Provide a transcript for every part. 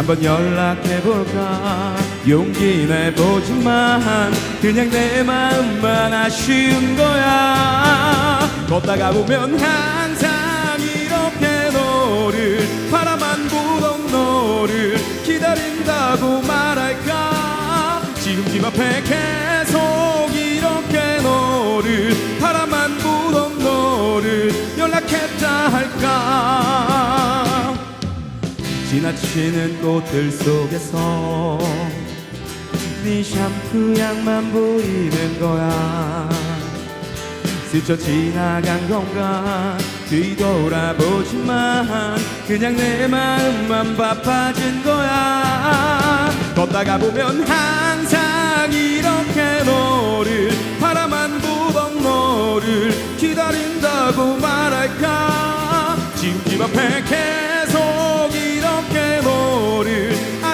한번 연락해볼까? 용기 내보지만. 그냥 내 마음만 아쉬운 거야. 걷다가 보면 항상 이렇게 너를 바라만 보던 너를 기다린다고 말할까? 지금 집 앞에 지나치는 꽃들 속에서 네 샴푸 향만 보이는 거야. 스쳐 지나간 건가 뒤돌아보지만 그냥 내 마음만 바빠진 거야. 걷다가 보면 항상 이렇게 너를 바라만 보던 너를 기다린다고 말할까? 지금 집 앞에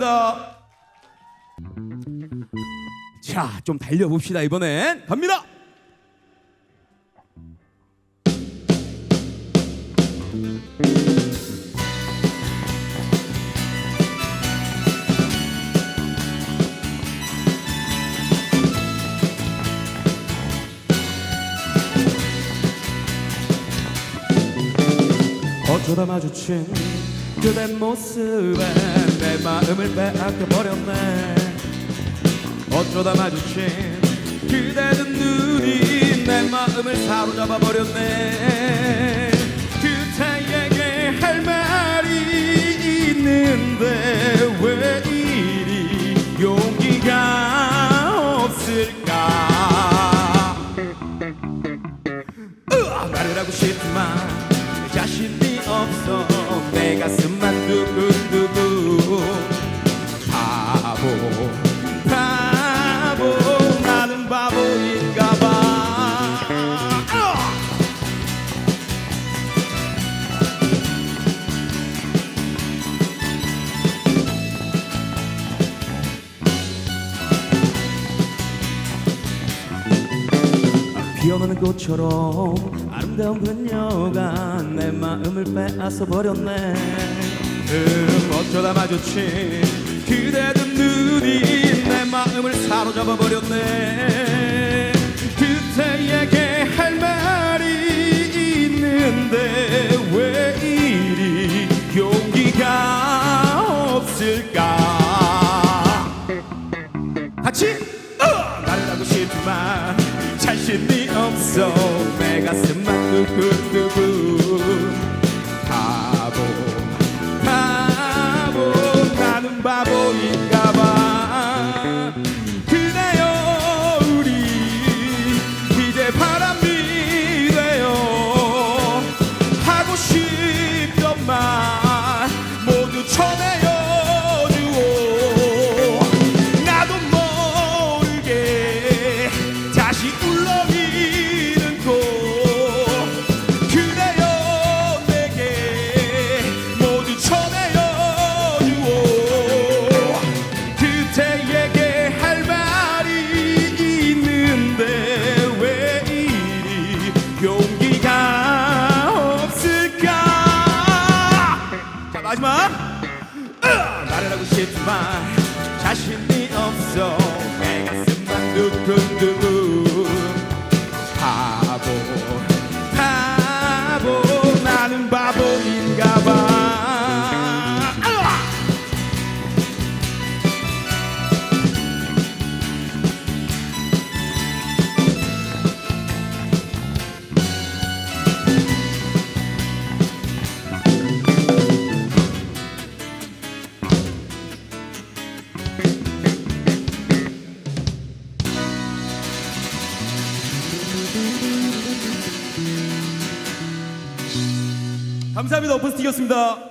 감사합니다. 자, 좀 달려봅시다 이번엔 갑니다. 어쩌다 마주친 그대 모습에 내 마음을 빼앗겨 버렸네. 어쩌다 마주친 그대 눈이 내 마음을 사로잡아 버렸네. 그대에게 할 말이 있는데 왜 이리 용기가 없을까? 말을 하고 싶지만 자신이 가슴만 두근두근 바보 바보 나는 바보인가봐 으아! 피어나는 꽃처럼 아름다운 그녀가 내 마음을 빼앗아 버렸네. 음 어쩌다 마주친 그대 눈이 내 마음을 사로잡아 버렸네. 그대에게 할 말이 있는데 내 가슴만 두근두근 마지막. 말을 하고 싶지만 감사합니다. 오픈 스틱이었습니다.